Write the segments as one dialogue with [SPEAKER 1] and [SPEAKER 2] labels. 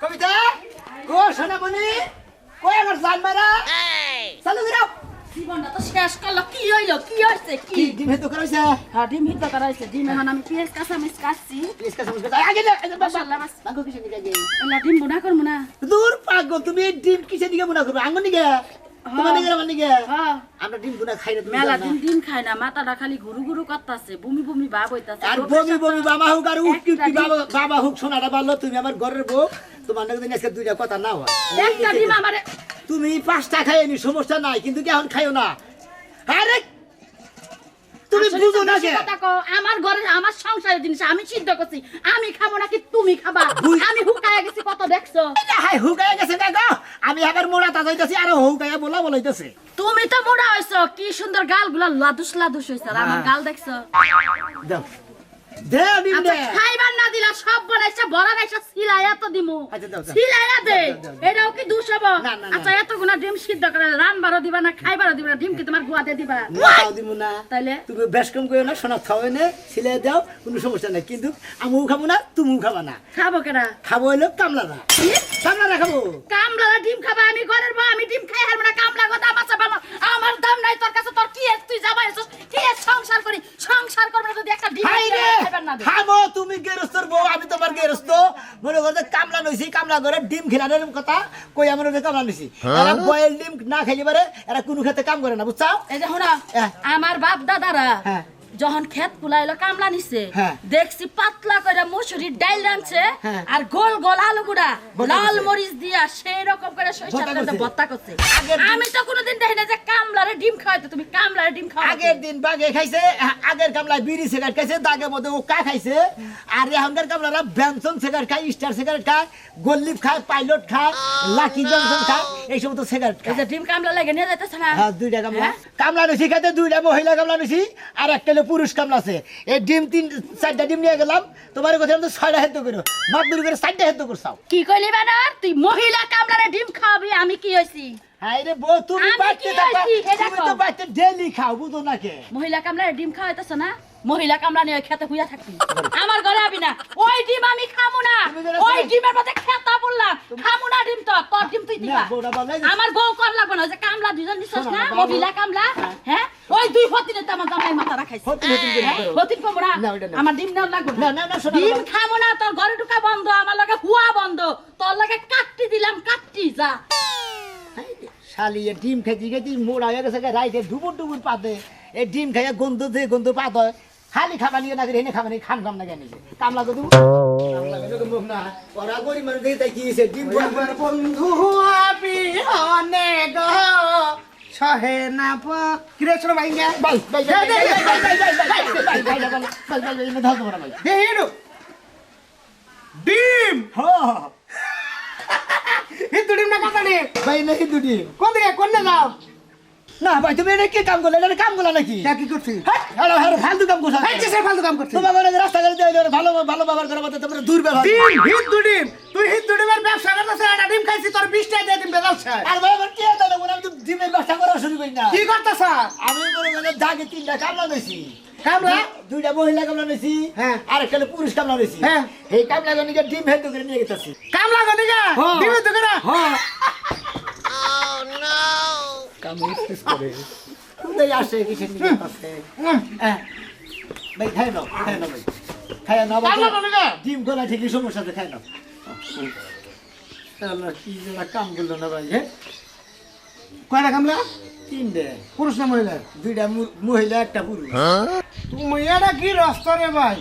[SPEAKER 1] কবিতা গো সোনা কই আমার জান মারা? চালু গিরাও
[SPEAKER 2] জীবনটা তো শেষ করল কি হইল কি হইছে কি?
[SPEAKER 1] ডিম হেতো করাইছে
[SPEAKER 2] হ্যাঁ ডিম হেতো করাইছে ডিম এখন আমি পেঁয়াজ কাছে আমি কাটছি।
[SPEAKER 1] পেঁয়াজ কাঁচা মিস কাটছি। আগে না
[SPEAKER 2] মাশাআল্লাহ মাস
[SPEAKER 1] পাগো কিসে নিগে
[SPEAKER 2] গে ডিম বুনা করমু না।
[SPEAKER 1] দূর পাগো তুমি ডিম কিসে নিগে বুনা করবে? আঙ্গুর নিগে। আমার
[SPEAKER 2] হ্যাঁ।
[SPEAKER 1] আমরা ডিম গুনা খাই
[SPEAKER 2] মেলা দিন
[SPEAKER 1] না।
[SPEAKER 2] খাই না মাথাটা খালি ঘুরু ঘুরু করতেছে বমি বমি ভাব হইতাছে।
[SPEAKER 1] আর বমি বমি বাবা হোক আর উঠি উঠকি বাবা বাবা হোক সোনাটা পারল তুমি আমার ঘরের বউ তোমার নাকি আজকে দুইটা কথা না হয়
[SPEAKER 2] একটা ডিম আমারে
[SPEAKER 1] তুমি পাঁচটা খাই আমি সমস্যা নাই কিন্তু কেমন এখন খাইও না? আরে তুমি বুঝো না
[SPEAKER 2] কও, আমার ঘরে আমার সংসারের জিনিস আমি সিদ্ধ করছি। আমি খাব নাকি তুমি খাবা? আমি হুকায় গেছি কত দেখছ?
[SPEAKER 1] হাই হুকায় গেছে দেখো। আমি আবার মোড়া তা যাইতেছি আর হুকায় বলা বলাইতেছে
[SPEAKER 2] তুমি তো মোড়া হইছো কি সুন্দর গালগুলা লাদুস লাদুস হইছে আমার
[SPEAKER 1] হ্যাঁ।
[SPEAKER 2] গাল দেখছ?
[SPEAKER 1] দাও দে ডিম দে।
[SPEAKER 2] খাইবার না দিলা সব বনাইছে বড় নাইছে সিলাইয়া তো দিমু।
[SPEAKER 1] দাও, দাও।
[SPEAKER 2] সিলাইয়া দে
[SPEAKER 1] দাও, দাও, দাও।
[SPEAKER 2] এটাও কি দুষ হব?
[SPEAKER 1] না, না, না।
[SPEAKER 2] আচ্ছা এত গুনা ডিম সিদ্ধ করে রানবারও দিবা না খাইবারও দিবা না ডিম কি তোমার গুয়াতে দিবা?
[SPEAKER 1] তাও দিব না।
[SPEAKER 2] তাইলে?
[SPEAKER 1] তুমি বেশ কম করো না সোনা খাওয়াই না সিলাই দাও কোনো সমস্যা নাই। কিন্তু আমিও খাব না তুমিও খাবা না।
[SPEAKER 2] খাব কেনা
[SPEAKER 1] খাব হইল কামলারা। কামলারা খাব।
[SPEAKER 2] কামলা ডিম খাবা আমি ঘরের বউ আমি ডিম খাই হারবো না কামলা কথা আমার দাম নাই তোর কাছে তোর কি? তুই আছে? সংসার করি? সংসার করবে যদি একটা ডিম
[SPEAKER 1] তুমি গেরস্তর বউ আমি তোমার গেরস্ত। মনে কামলা নইছি কামলা করে ডিম খিলানোর কথা কই আমার কামলা নইছি এরা বয়েল ডিম না খাইলে পারে এরা কোনো খেতে কাম করে না বুঝছাও?
[SPEAKER 2] এই যে শোনা
[SPEAKER 1] হ্যাঁ।
[SPEAKER 2] আমার বাপ দাদারা
[SPEAKER 1] হ্যাঁ।
[SPEAKER 2] যখন ক্ষেত কুলাইলো কামলা নিছে।
[SPEAKER 1] হ্যাঁ।
[SPEAKER 2] দেখছি পাতলা করে মুসুরির ডাইল রাঁধছে
[SPEAKER 1] হ্যাঁ।
[SPEAKER 2] আর গোল গোল আলু গুড়া। লাল মরিচ দিয়া সেই রকম করে সরিষার
[SPEAKER 1] ভর্তা করছে।
[SPEAKER 2] আমি তো কোনোদিন দেখি না যে কামলারে ডিম খাওয়াইতো। তুমি কামলারে ডিম খাওয়াইতো
[SPEAKER 1] আগের দিন বাগে খাইছে আগের কামলায় বিড়ি সিগারেট খাইছে দাগের মধ্যে ও কা খাইছে। আর এখনকার কামলারা ব্যানসন সিগারেট খায় স্টার সিগারেট খায় গোল্লিপ খায় পাইলট খায় লাকি জনসন খায় এই সমস্ত সিগারেট খায়।
[SPEAKER 2] ডিম কামলা লাগে নিয়ে যাইতেছে না?
[SPEAKER 1] হ্যাঁ দুইটা কামলা? কামলা নিছি খাইতে দুইটা মহিলা কামলা নিছি আর একটা পুরুষ কামলা আছে। এই ডিম তিন, চারটা ডিম নিয়ে গেলাম, তোমার কথা তো ছয়টা হেদ্দ করো। মাপ করে চারটা হেদ্দ করছাও।
[SPEAKER 2] কি কইলি বানার? তুই মহিলা কামলারে ডিম খাওয়াবি, আমি কি হইছি?
[SPEAKER 1] বউ তুমি তুমি তো। ডেলি খাও বুঝো না কে?
[SPEAKER 2] মহিলা কামলারে ডিম খাওয়াইতেছ না? মহিলা কামলা নিয়ে খেতে হুইয়া থাকবি। আমার ঘরে আবি না। ওই ডিম আমি খামু না। ওই ডিমের মধ্যে খেতা বললাম। খামু না ডিম তো তোর ডিম তুই দিবা।
[SPEAKER 1] না,
[SPEAKER 2] আমার বউ কর লাগবে না যে কামলা দুজন দিছস না
[SPEAKER 1] না,
[SPEAKER 2] মহিলা কামলা হ্যাঁ? ওই দুই ফতিনে তো আমার জামাই মাথা রাখাইছে।
[SPEAKER 1] ফতিন,
[SPEAKER 2] হ্যাঁ, না।
[SPEAKER 1] না, না।
[SPEAKER 2] আমার ডিম নেওয়ার লাগবে
[SPEAKER 1] না, না, না,
[SPEAKER 2] ডিম খামু না তোর ঘরে ঢুকা বন্ধ আমার লগে হুয়া বন্ধ। তোর লগে কাটটি দিলাম কাটটি যা।
[SPEAKER 1] হাই রে, শালি এ ডিম খেতে খেতে মোড়া হয়ে গেছে রাইতে ডুবুর ডুবুর পাতে এই ডিম খাইয়া গন্ধ দিয়ে গন্ধ পাত হয় খালি খাবা নিয়ে না এনে খাবা নিয়ে খান খাম না কেন কামলা তো ওরা ডিম
[SPEAKER 3] বন্ধু অনেক সহে না কিরে শোনো ভাই কোন দিকে? কোন না যাও?
[SPEAKER 1] না ভাই তুমি এটা কি কাম করলে? এটা কাম করলা নাকি?
[SPEAKER 3] কি করছি?
[SPEAKER 1] হ্যালো হ্যালো ফালতু কাম করছ
[SPEAKER 3] এই সে ফালতু কাম করছি?
[SPEAKER 1] তোমার মনে রাস্তা গাড়ি দিয়ে ভালো ভালো ব্যবহার করার মধ্যে তোমরা
[SPEAKER 3] ডিম হিন্দু ডিম তুই হিন্দু ডিমের ব্যবসা করতেছ একটা ডিম খাইছি তোর বিশ টাকা দিয়ে দিম বেজাচ্ছে
[SPEAKER 1] আর ভাই আমার কি আছে আমি তো ব্যবসা করা শুরু করি না
[SPEAKER 3] কি করতেছ?
[SPEAKER 1] আমি মনে মানে দাগে তিনটা কামলা নিয়েছি
[SPEAKER 3] কামলা?
[SPEAKER 1] দুইটা মহিলা কামলা নিয়েছি
[SPEAKER 3] হ্যাঁ।
[SPEAKER 1] আর একটা পুরুষ কামলা নিয়েছি
[SPEAKER 3] হ্যাঁ।
[SPEAKER 1] এই কামলা গনিকে ডিম হেদ্দ করে নিয়ে গেছি
[SPEAKER 3] কামলা গো নিগা
[SPEAKER 1] হ্যাঁ।
[SPEAKER 3] ডিমের দোকানে
[SPEAKER 1] হ্যাঁ কামড় শেষ করে। কোথায় আসে কিসের নিয়ে আসে হ্যাঁ। ভাই খাই নাও খাই নাও ভাই। খাই নাও
[SPEAKER 3] কামলা
[SPEAKER 1] ডিম গলা ঠিকই সমস্যা আছে খাই নাও। আল্লাহ, কি কাম করল না ভাই হ্যাঁ?
[SPEAKER 3] কয়টা কামলা?
[SPEAKER 1] তিনটে।
[SPEAKER 3] পুরুষ না মহিলা?
[SPEAKER 1] দুইটা মহিলা একটা পুরুষ।
[SPEAKER 3] তুমি এটা কি রস্ত রে ভাই?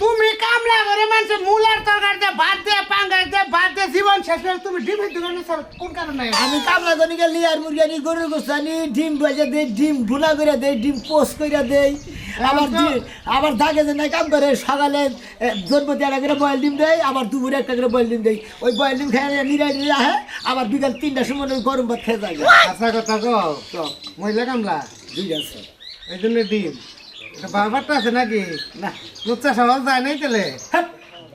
[SPEAKER 3] তুমি কামলা করে মানুষের মূলার তরকারি দিয়ে ভাত দিয়ে পাঙ্গাস দিয়ে ভাত দিয়ে জীবন শেষ করে তুমি ডিমের দোকানে স্যার কোন কারণে
[SPEAKER 1] আমি কামলা গনিকে লিয়ার মুরগি গরুর গোস্তানি ডিম বাজে দেই ডিম ভুনা করে দেই ডিম পোস্ট করে দেই। আবার ডি- আবার দাগে যে নাই কাম করে সকালে জন্ম একটা করে বয়েল ডিম দেয় আবার দুপুরে একটা করে বয়েল ডিম দেয় ওই বয়েল ডিম খেয়ে নিরাই নিয়ে আহে আবার বিকাল তিনটার সময় ওই গরম ভাত খেয়ে যায়।
[SPEAKER 3] আচ্ছা কথা তো মহিলা কামলা?
[SPEAKER 1] দুই আছে।
[SPEAKER 3] এই জন্য ডিম। এটা বারবারটা আছে নাকি?
[SPEAKER 1] না।
[SPEAKER 3] লোকটা সহজ যায় নাই তাহলে?
[SPEAKER 1] হ্যাঁ।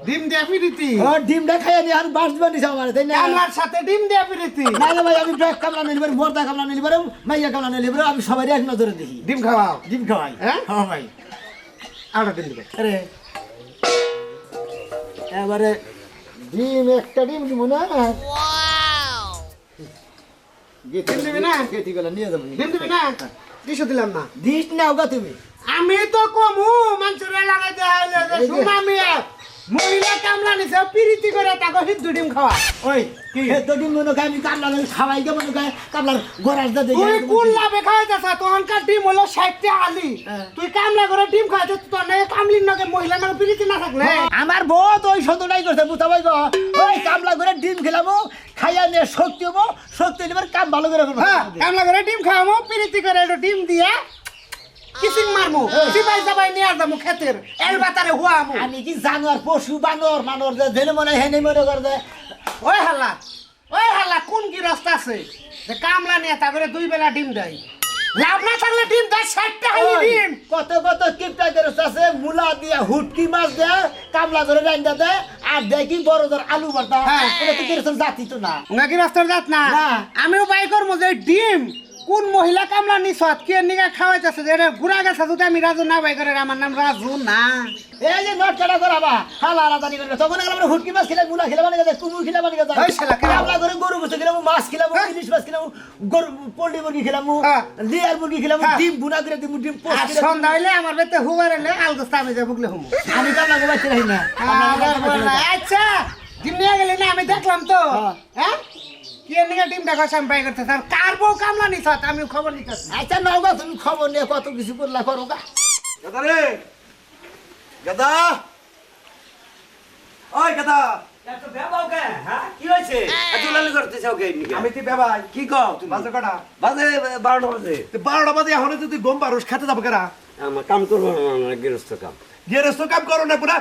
[SPEAKER 3] ডিম দিয়ে পিরিতি।
[SPEAKER 1] ও ডিমটা খাইয়ে নিয়ে আর বাস বানিয়েছে আমার তাই না?
[SPEAKER 3] কামলার সাথে ডিম দিয়ে পিরিতি।
[SPEAKER 1] না না ভাই আমি ব্যাগ কামলা নিলি পারে মোর্দা কামলা নিলি পারে মাইয়া কামলা নিলি পারে আমি সবারই এক নজরে দেখি।
[SPEAKER 3] ডিম খাওয়াও?
[SPEAKER 1] ডিম খাওয়াই।
[SPEAKER 3] হ্যাঁ?
[SPEAKER 1] হ্যাঁ ভাই।
[SPEAKER 3] আরও ডিম দিবে।
[SPEAKER 1] আরে। এবারে ডিম একটা ডিম দিব না? গেতি
[SPEAKER 3] দিবি না?
[SPEAKER 1] গেতি গুলো নিয়ে যাব
[SPEAKER 3] ডিম দিবি না? দিশো দিলাম না।
[SPEAKER 1] দিস গা তুমি।
[SPEAKER 3] আমি তো কমু মানুষের লাগাই দেয়
[SPEAKER 1] এই যে-
[SPEAKER 3] শুনা মিয়া। মহিলা কামলা নিছে পিরিতি করে তাকে হিন্দু ডিম খাওয়া।
[SPEAKER 1] ওই কি? তো ডিম মনে খাই আমি কামলা লাগে সবাই কে মনে খাই কামলার গোরাস দা দেখি
[SPEAKER 3] তুই কোন লাভে খাওয়াইতেছ তখনকার ডিম হলো ষাটটা আলি।
[SPEAKER 1] হ্যাঁ।
[SPEAKER 3] তুই কামলা করে ডিম খাওয়াইতে তোর নাকি কামলির নাকি মহিলা নাকি পিরিতি না থাকলে?
[SPEAKER 1] আমার বউ তো ওই সন্তুটাই করছে বুঝতে গো ওই কামলা করে ডিম খেলাবো খাইয়া নিয়ে শক্তি হব শক্তি নেবার কাম ভালো করে করব।
[SPEAKER 3] হ্যাঁ কামলা করে ডিম খাওয়ামো পিরিতি করে একটু ডিম দিয়া কিসিং মারমু? সিপাই সাপাই নিয়ে আসব ক্ষেতের এল বাতারে হুয়ামু।
[SPEAKER 1] আমি কি জানোয়ার পশু বানর মানর যে জেনে মনে হয় হেনে মনে করে যে।
[SPEAKER 3] ওই হাল্লা ওই হাল্লা কোন কি রাস্তা আছে? যে কামলা নিয়ে তারপরে দুই বেলা ডিম দেয়। লাভ না থাকলে ডিম দেয় ষাটটা হালি ডিম।
[SPEAKER 1] কত কত কিপটা করে আছে মুলা দিয়া হুটকি মাছ দেয় কামলা করে রান্না দেয় আর কি বড় ধর আলু ভর্তা।
[SPEAKER 3] হ্যাঁ।
[SPEAKER 1] এটা তো কীরকম জাতি তো না।
[SPEAKER 3] নাকি রাস্তার যাত না।
[SPEAKER 1] না।
[SPEAKER 3] আমিও বাই করব যে ডিম। কোন মহিলা কামলা নিছত কে নিগা খাওয়াইতেছে যে ঘুরা গেছে যদি আমি রাজু না ভাই করে আমার নাম রাজু না
[SPEAKER 1] এই যে নট কাটা করাবা হালা আলাদানি করে তখন আমরা হুটকি মাছ খেলাম মুলা খেলাম গেছে কুমুর খেলাম গেছে
[SPEAKER 3] ওই শালা।
[SPEAKER 1] কামলা করে গরু গোস্ত খেলাম মাছ খেলাম
[SPEAKER 3] হ্যাঁ।
[SPEAKER 1] ইলিশ মাছ খেলাম গরু পোল্ট্রি মুরগি খেলাম
[SPEAKER 3] হ্যাঁ।
[SPEAKER 1] লিয়ার মুরগি খেলাম
[SPEAKER 3] হ্যাঁ।
[SPEAKER 1] ডিম বুনা করে দিমু ডিম পোস্ট করে।
[SPEAKER 3] সন্ধ্যা হইলে আমার বেতে হুবার এলে আলগোস্তা আমি যে বুকলে হুম
[SPEAKER 1] আমি কামলা করে বাচ্চা না করে রাখি না।
[SPEAKER 3] আচ্ছা ডিম নিয়ে গেলে না আমি দেখলাম তো
[SPEAKER 1] হ্যাঁ।
[SPEAKER 3] হ্যাঁ ডিম দেখো কার বউ কামলা আমি খবর নিতেছি
[SPEAKER 1] আচ্ছা নওগা তুমি খবর নিয়ে কত কিছু করলা করো গা।
[SPEAKER 4] গাদা রে! গাদা! ওই গাদা!
[SPEAKER 5] এত ভেবাও কে হ্যাঁ
[SPEAKER 4] বাজে
[SPEAKER 5] বারোটা বাজে।
[SPEAKER 4] এখন তুই গম পারোস খেতে যাব কেনা
[SPEAKER 5] আমার কাম করব গৃহস্থ কাম।
[SPEAKER 4] গেরেস্ত কাম করো না পুরা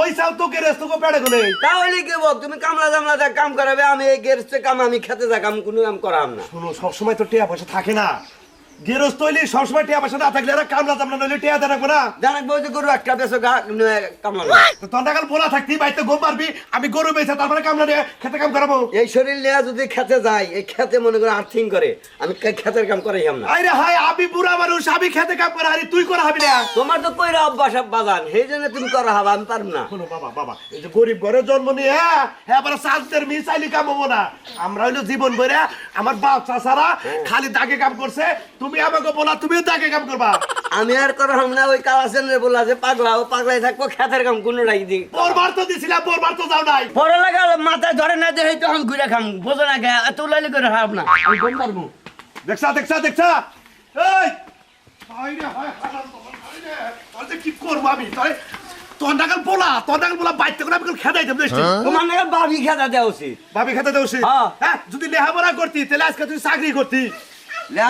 [SPEAKER 4] ওই তো গেরেস্ত কো পেড়ে গলে।
[SPEAKER 5] তাহলে কি বল তুমি কামলা জামলা যা কাম করাবে আমি এই কাম আমি খেতে যা কাম কোনো কাম করাম না।
[SPEAKER 4] শোনো সবসময় তো টিয়া পয়সা থাকে না। গেরস্ত হইলে সবসময় টিয়া পয়সা না থাকলে এরা কামলা জামলা নইলে টিয়া দেন না
[SPEAKER 5] জানাক বউ যে গরু একটা বেসো গা কামলা।
[SPEAKER 4] তো তন্ডা কাল বলা থাকতি বাইতে গম পারবি আমি গরু বেচে তারপরে কামলা নিয়ে খেতে কাম করাবো।
[SPEAKER 5] এই শরীর নিয়ে যদি খেতে যাই এই খেতে মনে করে আর্থিং করে আমি খেতের কাম করাই না।
[SPEAKER 4] আরে হাই আমি বুড়া মানুষ আমি খেতে কাম করা আরে তুই করা হবি না।
[SPEAKER 5] তোমার তো কইরা অভ্যাস বাজান সেই জন্য তুমি করা হবা আমি পারব না।
[SPEAKER 4] শোনো বাবা বাবা এই যে গরিব ঘরে জন্ম নিয়ে হ্যাঁ হ্যাঁ আবার সালতের মি চাইলে কাম হব না। আমরা হইল জীবন ভরে আমার বাপ চাচারা খালি দাগে কাম করছে তুমি আমাকে বলা তুমিও তাকে কাম করবা।
[SPEAKER 5] আমি আর করা হম না ওই কালাসেনের বলা যে পাগলা ও পাগলাই থাকব খেতের কাম কোনো রাখি দিই
[SPEAKER 4] পরবার তো দিছিলাম পরবার তো যাও নাই।
[SPEAKER 5] পরে লাগা মাথায় ধরে না তো আমি ঘুরে খাম। বোঝো না গে এত লাইলি করে খাব না। আমি গম পারব।
[SPEAKER 4] দেখছা দেখছা দেখছা। এই! হাই রে হাই হারাম বাবা, হাই রে। তোর কি করব আমি? তোর তোর নাগাল বলা তোর নাগাল বলা বাইতে করে আমি খেদাই দেব দেশটি
[SPEAKER 5] তোমার নাকি বাবি খেতা দেওয়া উচিত।
[SPEAKER 4] ভাবি খেতে দেওছি
[SPEAKER 5] হ্যাঁ।
[SPEAKER 4] হ্যাঁ যদি লেখাপড়া করতি তাহলে আজকে তুই চাকরি করতি।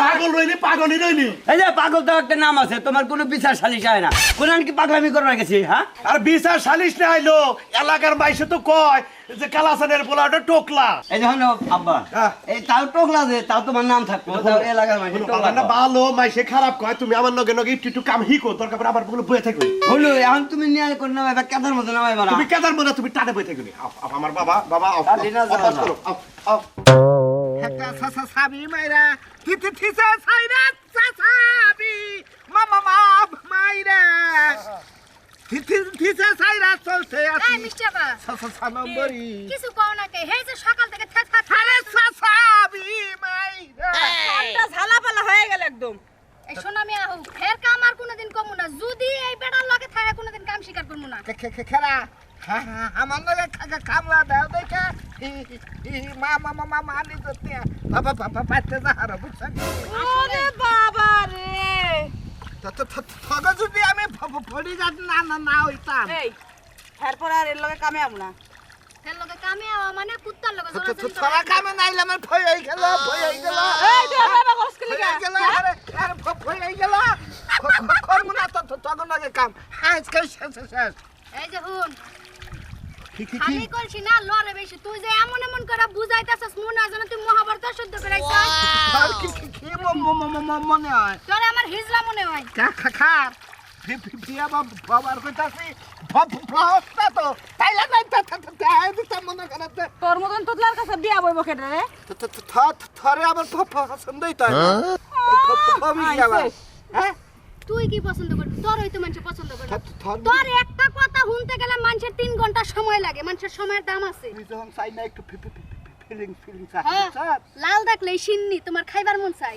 [SPEAKER 4] পাগল রইলি পাগলই রইলি।
[SPEAKER 5] এই যে পাগল তো একটা নাম আছে তোমার কোনো বিচার সালিশ হয় না। কোন কি পাগলামি করে গেছি হ্যাঁ?
[SPEAKER 4] আর বিচার সালিশ না আইলো এলাকার বাইসে তো কয় যে কালাসানের পোলাটা টোকলা।
[SPEAKER 5] এই যখন আব্বা
[SPEAKER 4] হ্যাঁ।
[SPEAKER 5] এই তাও টোকলা যে তাও তোমার নাম থাকতো তাও এলাকার
[SPEAKER 4] কোনো
[SPEAKER 5] টোকলা
[SPEAKER 4] না ভালো মাইসে খারাপ কয় তুমি আমার লগে লগে একটু একটু কাম হিকো দরকার পড়ে আমার বলে বয়ে থাকবে।
[SPEAKER 5] হলো এখন তুমি নিয়ে করে নামাই বা কেদার মতো নামাই বানা
[SPEAKER 4] তুমি কেদার মনে তুমি টানে বয়ে থাকবে। আমার বাবা বাবা আপ, আপ, আপ, আপ।
[SPEAKER 3] একটা সাসা সাবি মাইরা থিথি থিসা সাইরা সাসাবি মামা মা মাইরা। থিথি থিসা সাইরা চলছে
[SPEAKER 2] এই মিষ্টি আপা
[SPEAKER 3] সাসা সানম্বরি।
[SPEAKER 2] কিছু কও না কে? হে যে সকাল থেকে থা থা থা
[SPEAKER 3] আরে সাসাবি মাইরা।
[SPEAKER 6] মনটা ঝালাপালা হয়ে গেল একদম।
[SPEAKER 2] এই শোনো আমি আহু ফের কাম আর কোনোদিন কমু না। যদি এই বেড়ার লগে থাকে কোনোদিন কাম স্বীকার করব না।
[SPEAKER 3] খে- খে- খে- খেরা হ্যাঁ, আমার লগে খা- কামলা দাও দেখে হি, হি, হি, মা মা মা মা মা করতে বাবা বাবা বাচ্চা যাহার বুঝছেন
[SPEAKER 6] ওরে বাবা রে।
[SPEAKER 3] তো যদি আমি ফড়ি যাত না না না হইতাম
[SPEAKER 6] এই এরপর আর এর লগে কামে আমু না।
[SPEAKER 2] ফের লগে কামে আওয়া মানে কুত্তার লগে
[SPEAKER 3] তো তোরা কামে নাইলে আমার ভয় হয়ে গেল ভয় হয়ে গেল।
[SPEAKER 6] এই আর বাবা করছ কি লিগা?
[SPEAKER 3] গেল আরে আরে ভ- ভয় হয়ে গেল। করব না তো তখন আগে কাম। আজকে শেষ শেষ, শেষ।
[SPEAKER 2] এই যে হুন খালি করছি না লড়ে বেশি তুই যে এমন এমন করে বুঝাইতাছস মনে হয় যেন তুই মহাভারত শুদ্ধ করাইছস
[SPEAKER 3] আর কি কি মনে হয়
[SPEAKER 2] তোর আমার হিজলা মনে হয়
[SPEAKER 3] খা খা খা ফিয়া বাবার কইতাছি ভস্তা তো তাইলে নাই তা তা তা তাই দিতাম মনে করাতে
[SPEAKER 6] তোর মতন তোতলার কাছে বিয়া বইব কেটে রে
[SPEAKER 3] থরে আমার পছন্দই তো হয়
[SPEAKER 7] তুই কি পছন্দ করবি? তোর হয়তো মানুষ পছন্দ করবে। তোর একটা কথা শুনতে গেলে মানুষের তিন ঘণ্টা সময় লাগে। মানুষের সময়ের দাম আছে।
[SPEAKER 3] যখন চাই না একটু ফিলিং ফিলিং
[SPEAKER 7] হ্যাঁ লাল দেখলে সিন্নি তোমার খাইবার মন চাই।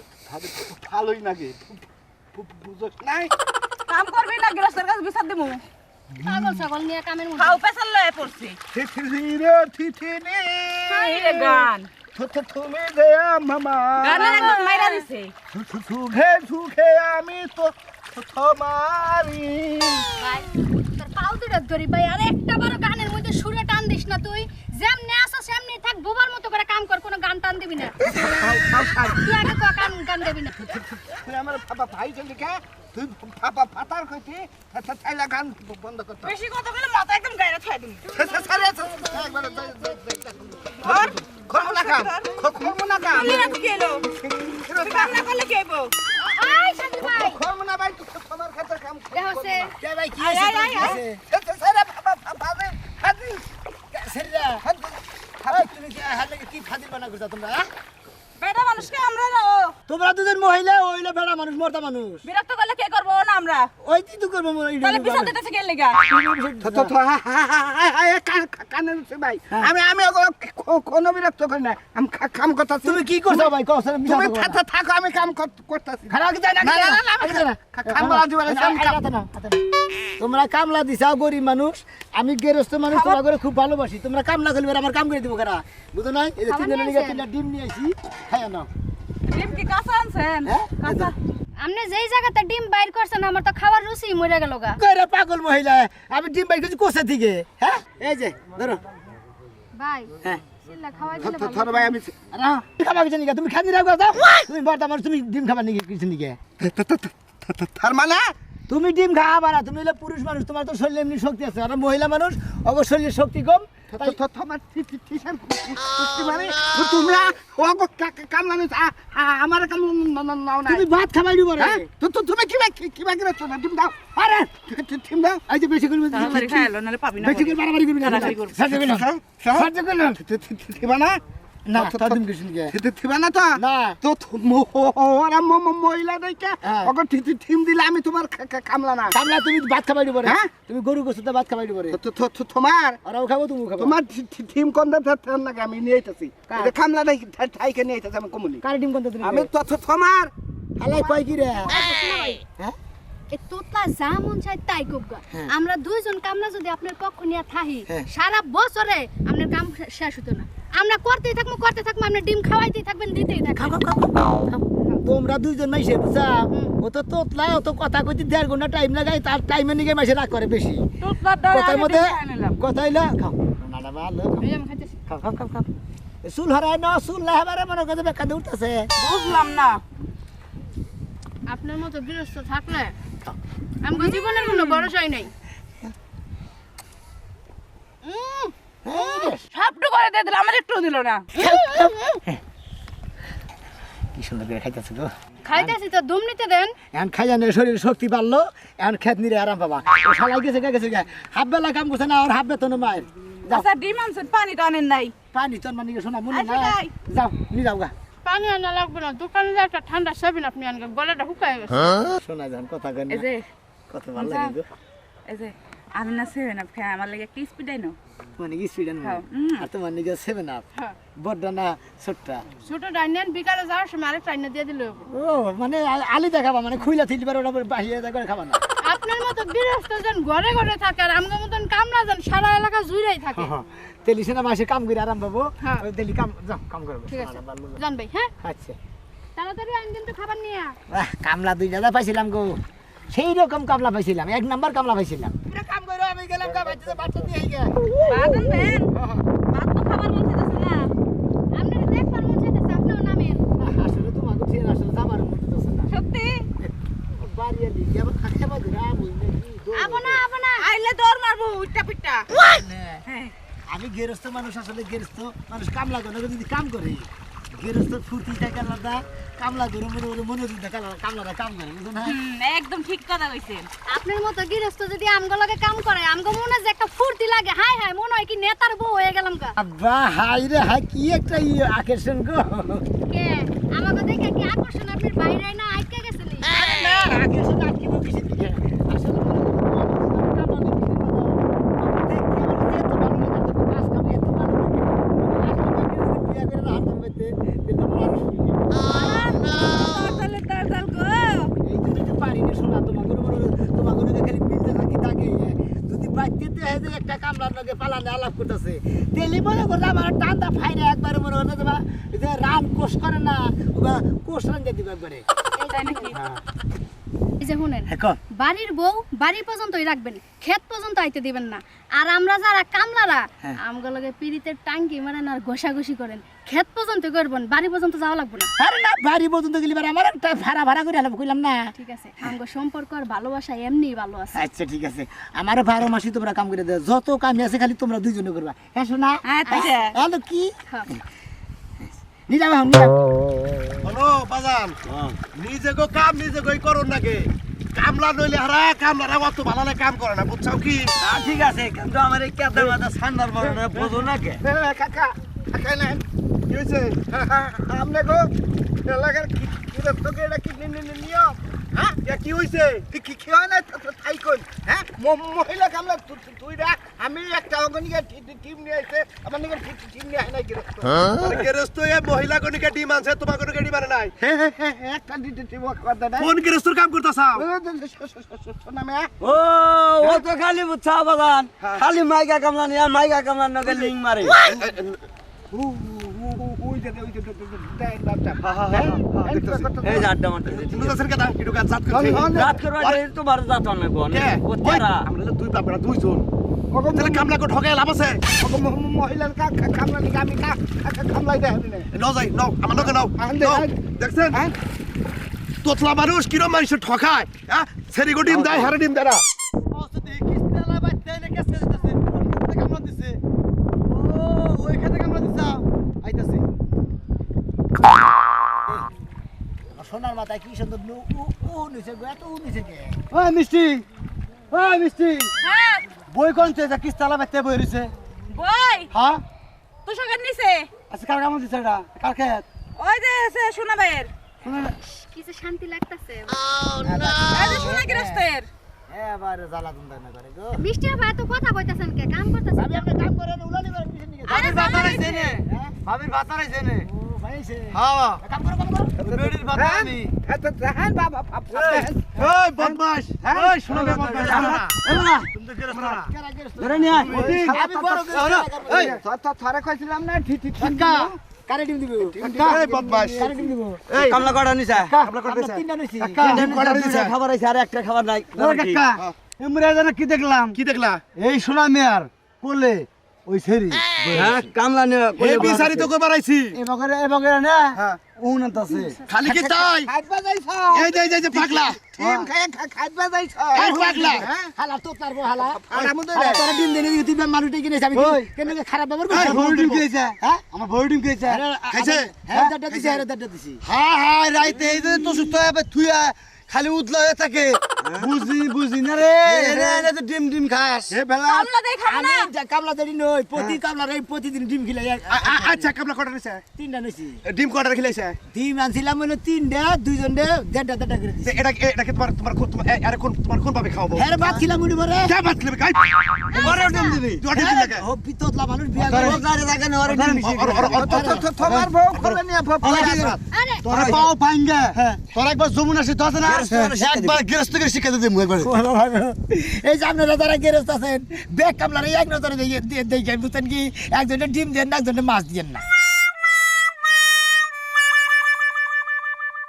[SPEAKER 3] ভালোই লাগে। বুঝছ নাই?
[SPEAKER 6] কাম করবি না গৃহস্থের কাছে বিচার দিমু।
[SPEAKER 7] পাগল ছাগল নিয়ে কামের মধ্যে।
[SPEAKER 6] খাও পেছাল লয়ে পড়ছি।
[SPEAKER 3] থিথিরি রে থিথিরি
[SPEAKER 6] রে। গান।
[SPEAKER 3] থু- থু- তুমি যে মামা
[SPEAKER 6] গানের একদম মাইরা দিছে।
[SPEAKER 3] সুখে সুখে আমি তো তোমারি
[SPEAKER 7] ভাই তোর পাও দুটো ধরি ভাই আর একটা বড় গানের মধ্যে সুরে টান দিস না তুই। যেমনি আসো সেমনি থাক বোবার মতো করে কাম কর কোনো গান টান দিবি না। তুই আগে কো গান গান দিবি না।
[SPEAKER 3] তুই আমার বাবা ভাই চলি কে? তুই বাবা ফাতার কইছি তাইলা গান বন্ধ করতে
[SPEAKER 6] বেশি কথা বলে মাথা একদম গায়রা ছাই দিমু
[SPEAKER 3] খরমো না কাম খরমো না কাম।
[SPEAKER 6] তুই রাত কি এলো? তুই কাম। না করলে কি হইব
[SPEAKER 7] আই শাকিল ভাই
[SPEAKER 3] খরমো না ভাই তোমার খাতে কাম
[SPEAKER 7] দেখো
[SPEAKER 1] কে ভাই কি হয়েছে?
[SPEAKER 3] সেরে বাবা বাবা হাজি
[SPEAKER 1] তুমি কি হাত কি ফাদিল বানা করছ তোমরা?
[SPEAKER 6] বেটা মানুষকে আমরা
[SPEAKER 1] তোমরা দুজন মহিলা ওইলে ভেড়া মানুষ মর্দা মানুষ
[SPEAKER 6] বিরক্ত করলে না আমরা?
[SPEAKER 1] ওই তুই তো করব
[SPEAKER 6] তাহলে
[SPEAKER 1] করব।
[SPEAKER 3] তো কানে ভাই। আমি আমি কোনো বিরক্ত করি না। আমি কাম করতেছি।
[SPEAKER 1] তুমি কি করছ ভাই? কও
[SPEAKER 3] তুমি
[SPEAKER 1] কথা। বলো না।
[SPEAKER 3] থাকো থাকো আমি কাম করতেছি।
[SPEAKER 1] খারাপ না,
[SPEAKER 3] না, না,
[SPEAKER 1] না,
[SPEAKER 3] না,
[SPEAKER 1] না।
[SPEAKER 3] দিবা না,
[SPEAKER 1] না। তোমরা কামলা দিছাও গরিব মানুষ। আমি গেরস্ত মানুষ তোমার করে খুব ভালোবাসি। তোমরা কামলা করলে আমার কাম করে দিব কারা বুঝো নাই? এই যে
[SPEAKER 7] খাবার নিয়ে
[SPEAKER 1] তিনটা ডিম নিয়ে আসি খাই নাও।
[SPEAKER 6] ডিম কি কাঁচা আনছেন?
[SPEAKER 1] হ্যাঁ?
[SPEAKER 6] কাঁচা
[SPEAKER 7] আপনি যেই জায়গাতে ডিম বাইর করছেন আমার তো খাওয়ার রুচি মরে গেল গা।
[SPEAKER 1] কইরা পাগল মহিলা আমি ডিম বাইর করছি কোসে থেকে? হ্যাঁ? এই যে ধরো।
[SPEAKER 7] ভাই
[SPEAKER 1] হ্যাঁ। না খাবা তুমি খানি রাখো দাও তুমি বর্তা মানুষ তুমি ডিম খাবার নিকে কিছু নিকে?
[SPEAKER 3] তার মানে?
[SPEAKER 1] তুমি ডিম খাওয়া না তুমি হলে পুরুষ মানুষ তোমার তো শরীরে এমনি শক্তি আছে। আর মহিলা মানুষ অবশ্য শরীরে শক্তি কম
[SPEAKER 3] তোমার টি- টি- টিশার কুস্তি মানে তো তোমরা ওগো কা- কা- কাম লাগাইছ আ- আ- আমার কাম ন- ন- নাও না
[SPEAKER 1] তুমি ভাত খাবাই দিব রে।
[SPEAKER 3] হ্যাঁ? তো তো তুমি কিবা কি- কিবা কিবা চলে ডিম দাও।
[SPEAKER 1] আরে
[SPEAKER 3] টি- দাও?
[SPEAKER 1] এই বেশি করবি
[SPEAKER 6] না
[SPEAKER 1] বেশি করে বাড়াবাড়ি করবি না।
[SPEAKER 6] বাড়াবাড়ি করবি।
[SPEAKER 1] সাহায্য সাহায্য
[SPEAKER 3] থি- থি- থি- থিবা না?
[SPEAKER 1] না
[SPEAKER 3] তো- তো-
[SPEAKER 1] তা তুমি কিছু নিকে
[SPEAKER 3] থি- থি- থিবা না তো?
[SPEAKER 1] না।
[SPEAKER 3] তো থু- ম- ওরা ম- ম- মহিলা দেখে
[SPEAKER 1] হ্যাঁ।
[SPEAKER 3] ওকে ঠি- ঠি- দিলে আমি তোমার খা- খা- কামলা না।
[SPEAKER 1] কামলা তুমি ভাত খাবাই দিব
[SPEAKER 3] হ্যাঁ?
[SPEAKER 1] তুমি গরু গোসতে ভাত খাবাই দিব
[SPEAKER 3] তো- তো- তো- তোমার
[SPEAKER 1] ওরাও খাব তুমি খাব।
[SPEAKER 3] তোমার ঠি- ঠি- ঠিম কোন নাকি আমি নিয়ে আইতাছি। এটা কামলা নাই ঠাইকে নিয়ে আইতাছি আমি কমলি
[SPEAKER 1] কার ডিম কোনটা তুমি
[SPEAKER 3] আমি তো তো তোমার।
[SPEAKER 1] হালাই কয় কি রে? হ্যাঁ?
[SPEAKER 7] তোতলা যা মন চায় তাই করবা। আমরা দুইজন কামলা যদি আপনার পক্ষ নিয়ে থাকি
[SPEAKER 1] হ্যাঁ।
[SPEAKER 7] সারা বছরে আপনার কাম শেষ হতো না। আমরা করতেই থাকব করতে থাকব আপনি ডিম খাওয়াইতেই থাকবেন দিতেই
[SPEAKER 1] খাও খাও খাও খাও। তোমরা দুইজন মাইসে বুঝছা ও তো তোতলা ও তো কথা কইতে দেড় ঘণ্টা টাইম লাগাই তার টাইমে নিগে মাইসে রাগ করে বেশি। কথার
[SPEAKER 6] আমি
[SPEAKER 1] মধ্যে কথা হইল খাও। না না ভালো খাও।
[SPEAKER 7] এই যে আমি খাইতেছি।
[SPEAKER 1] খাও খাও খাও খাও। চুল হরাই ন চুল না হেবারে মনে করতে বেকা উঠতেছে।
[SPEAKER 6] বুঝলাম না।
[SPEAKER 7] আপনার মতো গৃহস্থ থাকলে আমাকে জীবনের কোনো ভরসাই নাই। উম,
[SPEAKER 6] সবটু করে দিয়ে দিল আমার একটু দিল না।
[SPEAKER 1] কি সুন্দর করে খাইতেছে গো।
[SPEAKER 7] খাইতেছি তো দম নিতে দেন।
[SPEAKER 1] এখন খাই জানে শরীর শক্তি বাড়লো এখন খেত নিরে আরাম পাবা। ও শালাই গেছে গে গেছে গে হাফ বেলা কাম করছে না আর হাফ বেতন মায়ের।
[SPEAKER 6] আচ্ছা ডিম আনছেন পানি টানেন নাই।
[SPEAKER 1] পানি তোর মানে শোনা মনে
[SPEAKER 6] আচ্ছা,
[SPEAKER 1] না
[SPEAKER 6] যাই।
[SPEAKER 1] যাও নি যাও গা।
[SPEAKER 7] পানি আনা লাগবে না দোকানে যা একটা ঠান্ডা সেবেন আপনি আনগে গলাটা শুকায় গেছে।
[SPEAKER 1] শোনা যান কথা
[SPEAKER 6] যে।
[SPEAKER 1] কত ভালো লাগে
[SPEAKER 6] এই যে। আমি না সেভেন আপ খাই আমার লাগে কি স্পিড আইনো।
[SPEAKER 1] মানে কি সুইডেন
[SPEAKER 6] খাও,
[SPEAKER 1] আর তোমার নিজে সেভেন আপ
[SPEAKER 7] হ্যাঁ।
[SPEAKER 1] বড়টা না ছোটটা?
[SPEAKER 7] ছোট ডাইনেন বিকালে যাওয়ার সময় আরেক টাইনে দিয়ে দিলে
[SPEAKER 1] ও মানে আলি দেখাবা মানে খুইলা থিল পারে ওটা বাহিরে দেখা খাবা না।
[SPEAKER 7] আপনার মতো গৃহস্থ যেন ঘরে ঘরে থাকে আর আমার মতন কামলা যেন সারা এলাকা জুড়েই থাকে।
[SPEAKER 1] তেলি সেনা মাসে কাম করে আরাম পাবো।
[SPEAKER 7] হ্যাঁ।
[SPEAKER 1] তেলি কাম যাও কাম করবে
[SPEAKER 7] ঠিক আছে। জান ভাই হ্যাঁ।
[SPEAKER 1] আচ্ছা।
[SPEAKER 7] তাড়াতাড়ি আইন কিন্তু খাবার নিয়ে
[SPEAKER 1] কামলা দুই দাদা পাইছিলাম গো। সেই রকম কামলা পাইছিলাম এক নাম্বার কামলা পাইছিলাম। কাম করে আমি গেলাম বাচ্চা বাচ্চা দিয়ে
[SPEAKER 6] ভাত তো খাবার মন চাইতেছে না।
[SPEAKER 7] আপনারা দেখবার মন চাইতেছে আপনিও নামেন।
[SPEAKER 1] আসলে তোমাকে ছেড়ে আসলে যাবার মতো তো না।
[SPEAKER 6] সত্যি?
[SPEAKER 1] বাড়ি আলি আবার খাতে বাজে রাম হই নাকি?
[SPEAKER 7] আবো না আবো না।
[SPEAKER 6] আইলে দৌড় মারবো উইটা পিটা হ্যাঁ।
[SPEAKER 1] আমি গেরস্ত মানুষ আসলে গেরস্ত মানুষ কামলা করে যদি কাম করে। গেরস্ত ফুর্তি থাকে আলাদা? কামলা করে মনে মনে মনে দিন কামলাটা কাম করে
[SPEAKER 6] একদম ঠিক কথা কইছেন।
[SPEAKER 7] আপনার মতো গৃহস্থ যদি আমগো লাগে কাম করে আমগো মনে যে একটা ফুর্তি লাগে। হাই হাই মনে হয় কি নেতার বউ হয়ে গেলাম গা।
[SPEAKER 1] আব্বা হাই রে হাই কি একটা ইয়ে আকর্ষণ গো।
[SPEAKER 7] কে? আমাকে দেখে কি আকর্ষণ আপনার বাইরে না আটকে গেছিলি
[SPEAKER 6] না?
[SPEAKER 1] সে আটকে বসে দিকে আসলে
[SPEAKER 6] তাহলে তার জাল গো
[SPEAKER 1] এই যদি পারি না শোনা তোমাকে তোমাকে খালি মিলতে থাকি থাকে যদি বাড়িতে দেখে যে একটা কামলার লগে পালানে আলাপ করতেছে তেলি মনে করলে আমার টান্দা ফাইরে একবারে মনে করলে তোমার এই যে রান কোষ করে না ওবা কোষ রান দিয়ে দিবে একবারে।
[SPEAKER 7] এই যে শুনেন
[SPEAKER 1] হ্যাঁ
[SPEAKER 7] বাড়ির বউ বাড়ি পর্যন্তই রাখবেন ক্ষেত পর্যন্ত আইতে দিবেন না। আর আমরা যারা কামলারা
[SPEAKER 1] হ্যাঁ।
[SPEAKER 7] আমগুলোকে পিড়িতে টাঙ্কি মারেন আর ঘষাঘষি করেন ক্ষেত পর্যন্ত করবেন বাড়ি পর্যন্ত যাওয়া লাগবে না।
[SPEAKER 1] আরে না বাড়ি পর্যন্ত গেলি আমার একটা ভাড়া ভাড়া করে আলাপ করলাম না।
[SPEAKER 7] ঠিক আছে আমগো সম্পর্ক আর ভালোবাসা এমনিই ভালো আছে।
[SPEAKER 1] আচ্ছা ঠিক আছে। আমার বারো মাসই তোমরা কাম করে দেয় যত কামি আছে খালি তোমরা দুইজনে করবা। হ্যাঁ শোনা।
[SPEAKER 6] আচ্ছা।
[SPEAKER 1] কি?
[SPEAKER 7] হ্যাঁ।
[SPEAKER 1] নিলাম এখন নিলাম
[SPEAKER 4] হলো বাজান নিজে গো কাম নিজে গই করুন নাকি কামলা নইলে হারা কামলারা অত ভালো না কাম করে না বুঝছ কি
[SPEAKER 5] ঠিক আছে কিন্তু আমার এই কেদা মাথা সান্দার বড় না বোঝো না কে
[SPEAKER 3] কাকা কাকা নেন কি হয়েছে আমনে গো এলাকার কি কি এটা কি নি- নি- নি- নিয়ম হ্যাঁ?
[SPEAKER 4] কি হইছে?
[SPEAKER 3] কি কি হয় না তাই কোন হ্যাঁ? মহিলা কামলা তুই রাখ আমি একটা অগনিকা টিম নিয়ে আইছে। আমার নিকে টিম নিয়ে আয় নাই কি
[SPEAKER 4] গেরস্ত এ মহিলা গনিকে ডিম আনছে তোমার গনিকে ডিম আনে নাই।
[SPEAKER 3] হ্যাঁ হ্যাঁ হ্যাঁ একটা টিম কথা না
[SPEAKER 4] কোন গেরস্তর কাম করতাছাও?
[SPEAKER 3] শোনা মেয়া
[SPEAKER 5] ও ও তো খালি বুঝছা বাগান খালি মাইকা কামলা নিয়ে মাইকা কামলা নগে লিং মারে।
[SPEAKER 4] দুইজন। তাহলে ঠকাই লাভ আছে?
[SPEAKER 3] মহিলার কামলা নিকে আমি কামলাই দেয়
[SPEAKER 4] যাই আমার নাও দেখছেন? তোতলা মানুষ কিরম মানুষ ঠকায় হ্যাঁ? সেরি গো ডিম দেয় হারে ডিম দেয়
[SPEAKER 1] সোনার মাথায় কি সুন্দর উ উ নিচে এত উ নিচে কে?
[SPEAKER 3] ওই মিষ্টি ওই মিষ্টি।
[SPEAKER 6] হ্যাঁ।
[SPEAKER 3] বই কোন চেয়ে কিস্তালা বেতে বই রইছে
[SPEAKER 6] বই?
[SPEAKER 3] হ্যাঁ?
[SPEAKER 6] তো সকাল নিছে?
[SPEAKER 3] আচ্ছা কার কাম দিছে এটা? কার খেত?
[SPEAKER 6] ওই যে আছে সোনা ভাইয়ের।
[SPEAKER 7] কিছু শান্তি লাগতাছে।
[SPEAKER 6] ওই যে সোনা গৃহস্থের।
[SPEAKER 1] এবার জ্বালা দুন্দা না করে গো।
[SPEAKER 7] মিষ্টি আপা এত কথা কইতাছেন কে? কাম করতেছেন
[SPEAKER 1] আমি কাম করে উলানি করে পিছন দিকে
[SPEAKER 6] আরে বাবা রে
[SPEAKER 5] ভাবির ভাতা রাইছে নে
[SPEAKER 1] ও ভাই সে
[SPEAKER 5] হ্যাঁ
[SPEAKER 1] কাম করো কাম করো।
[SPEAKER 5] বেড়ির ভাতা আমি।
[SPEAKER 3] হ্যাঁ বাবা
[SPEAKER 4] ওই বদমাশ। ওই শুনো রে বদমাশ। না। তুমি তো গেরস্ত না।
[SPEAKER 5] ধরে নিয়ে
[SPEAKER 1] আমি বড়
[SPEAKER 3] এই। থরে কইছিলাম না ঠিক ঠিক
[SPEAKER 1] কাকা কারে ডিম দিব?
[SPEAKER 4] এই বদমাশ।
[SPEAKER 1] কারে ডিম দিব
[SPEAKER 4] এই।
[SPEAKER 5] কামলা কটা নিছে।
[SPEAKER 4] আমরা করতে
[SPEAKER 1] আমরা তিনটা নইছি
[SPEAKER 4] ডিম কটা দিছে
[SPEAKER 5] খাবার আছে আর একটা খাবার নাই।
[SPEAKER 3] কাকা। জানা কি দেখলাম?
[SPEAKER 4] কি দেখলা?
[SPEAKER 3] এই সোনা মেয়ার কোলে ওই সেরি
[SPEAKER 5] হ্যাঁ কামলা নিয়ে
[SPEAKER 4] এই বিচারি তো কই বাড়াইছি
[SPEAKER 3] এবারে এবারে না উনাত আছে
[SPEAKER 4] খালি কি তাই
[SPEAKER 3] খাইবা যাইছ
[SPEAKER 4] এই যে এই যে, এই যে পাগলা
[SPEAKER 3] টিম খাই খাইবা যাইছ
[SPEAKER 4] এই পাগলা
[SPEAKER 1] হালা তো তারবো হালা
[SPEAKER 3] মুদে
[SPEAKER 1] তোরা দেনে তুই। কেন খারাপ ব্যবহার করছিস
[SPEAKER 3] বড় টিম খেয়েছে
[SPEAKER 1] হ্যাঁ
[SPEAKER 3] আমার বড় টিম খেয়েছে
[SPEAKER 4] খাইছে?
[SPEAKER 1] হ্যাঁ দাদা দিছি আরে দাদা দিছি
[SPEAKER 3] হ্যাঁ হ্যাঁ রাইতে এই তো সুস্থ হবে তুই খালি উদলা হয়ে? থাকে বুঝি বুঝি না রে? এনে তো ডিম ডিম খাস। এ বেলা।
[SPEAKER 6] কামলা দেই খাম
[SPEAKER 1] আমি
[SPEAKER 6] না
[SPEAKER 1] যা কামলা দেরি নই। প্রতি কামলার এই প্রতিদিন ডিম খিলাই।
[SPEAKER 4] আচ্ছা কামলা কটা নিছে?
[SPEAKER 1] তিনটা নইছি
[SPEAKER 4] ডিম কটা খিলাইছে?
[SPEAKER 1] ডিম আনছিলাম হলো তিনটা দুইজন দে দেড়টা দেড়টা করে দিছি।
[SPEAKER 4] এটা এটা কি তোমার তোমার কোন- তোমার আরে কোন তোমার কোন ভাবে খাওয়াবো?
[SPEAKER 1] হ্যাঁ ভাত খিলাম উনি মরে
[SPEAKER 4] কে ভাত খেলে গাই।
[SPEAKER 5] ওরে ডিম দিবি
[SPEAKER 4] তুই ডিম লাগে।
[SPEAKER 1] ও পিততলা মানুষ বিয়া করে।
[SPEAKER 5] গাড়ি লাগে না ওরে ডিম দিবি
[SPEAKER 3] তোমার বউ কোলে নিয়ে
[SPEAKER 7] আরে
[SPEAKER 3] তোরা পাও পাঙ্গা তোর একবার যমুনা সে দশ না একবার গৃহস্থ শিক্ষা দিতে একবার।
[SPEAKER 1] এই যে আপনারা যারা আছেন ব্যাগ কামলার এক নজরে বুঝছেন কি? একজনের ডিম দেন না একজনের মাছ দিয়েন না।